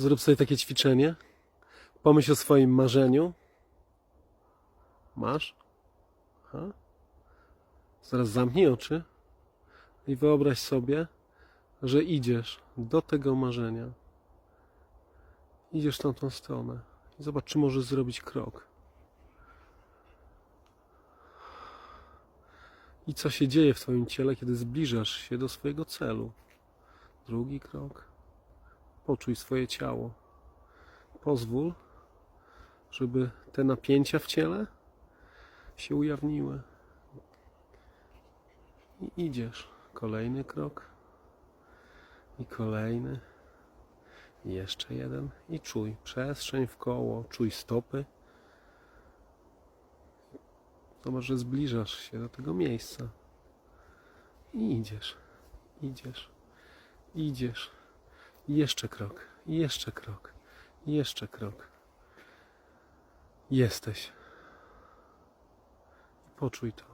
Zrób sobie takie ćwiczenie. Pomyśl o swoim marzeniu. Masz? Aha. Zaraz zamknij oczy i wyobraź sobie, że idziesz do tego marzenia. Idziesz w tamtą stronę i zobacz, czy możesz zrobić krok. I co się dzieje w Twoim ciele, kiedy zbliżasz się do swojego celu. Drugi krok. Poczuj swoje ciało. Pozwól, żeby te napięcia w ciele się ujawniły. I idziesz. Kolejny krok. I kolejny. I jeszcze jeden. I czuj przestrzeń w koło. Czuj stopy. Zobacz, że zbliżasz się do tego miejsca. I idziesz. Idziesz. Idziesz. I jeszcze krok. I jeszcze krok. I jeszcze krok. Jesteś. I poczuj to.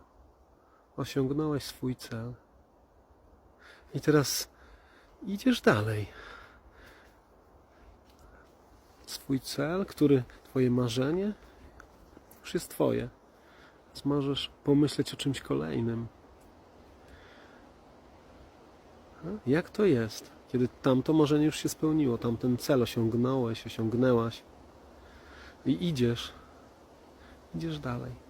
Osiągnąłeś swój cel. I teraz idziesz dalej. Swój cel, który, twoje marzenie, już jest twoje. Więc możesz pomyśleć o czymś kolejnym. Jak to jest, kiedy tamto marzenie już się spełniło, tamten cel osiągnąłeś, osiągnęłaś i idziesz, idziesz dalej.